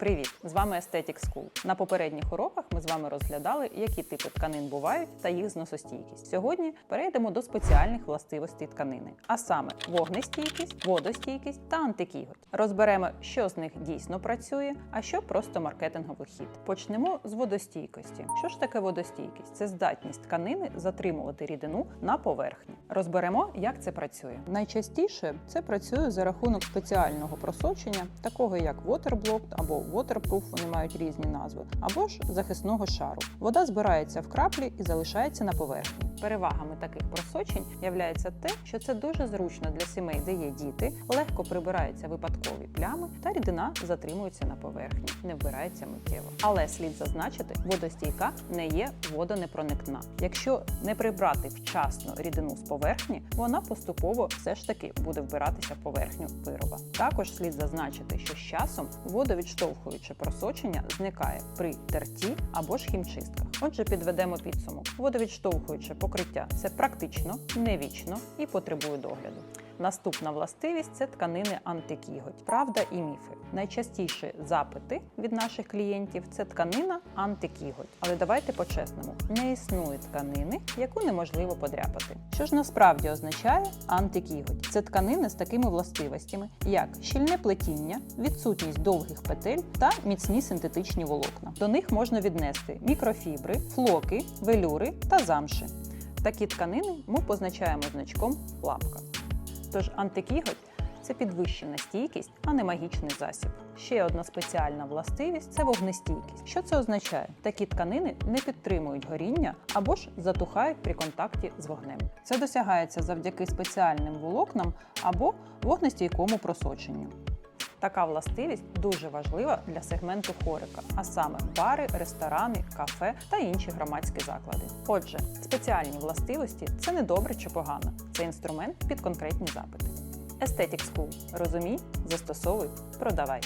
Привіт! З вами Aesthetic School. На попередніх уроках ми з вами розглядали, які типи тканин бувають та їх зносостійкість. Сьогодні перейдемо до спеціальних властивостей тканини, а саме вогнестійкість, водостійкість та антикіготь. Розберемо, що з них дійсно працює, а що просто маркетинговий хід. Почнемо з водостійкості. Що ж таке водостійкість? Це здатність тканини затримувати рідину на поверхні. Розберемо, як це працює. Найчастіше це працює за рахунок спеціального просочення, такого як waterblocks або waterproof, вони мають різні назви, або ж захисного шару. Вода збирається в краплі і залишається на поверхні. Перевагами таких просочень являється те, що це дуже зручно для сімей, де є діти, легко прибираються випадкові плями та рідина затримується на поверхні, не вбирається миттєво. Але слід зазначити, водостійка не є водонепроникна. Якщо не прибрати вчасно рідину з поверхні, вона поступово все ж таки буде вбиратися поверхню вироба. Також слід зазначити, що з часом водовідштовхуюче просочення зникає при терті або ж хімчистках. Отже, підведемо підсумок. Водовідштовхуюче покриття це практично, не вічно і потребує догляду. Наступна властивість це тканини антикіготь. Правда і міфи. Найчастіші запити від наших клієнтів це тканина антикіготь. Але давайте по-чесному: не існує тканини, яку неможливо подряпати. Що ж насправді означає антикіготь? Це тканини з такими властивостями, як щільне плетіння, відсутність довгих петель та міцні синтетичні волокна. До них можна віднести мікрофібри, флоки, велюри та замши. Такі тканини ми позначаємо значком лапка. Тож антикіготь це підвищена стійкість, а не магічний засіб. Ще одна спеціальна властивість це вогнестійкість. Що це означає? Такі тканини не підтримують горіння або ж затухають при контакті з вогнем. Це досягається завдяки спеціальним волокнам або вогнестійкому просоченню. Така властивість дуже важлива для сегменту хорика, а саме бари, ресторани, кафе та інші громадські заклади. Отже, спеціальні властивості це не добре чи погано, це інструмент під конкретні запити. Aesthetic School. Розумій, застосовуй, продавай.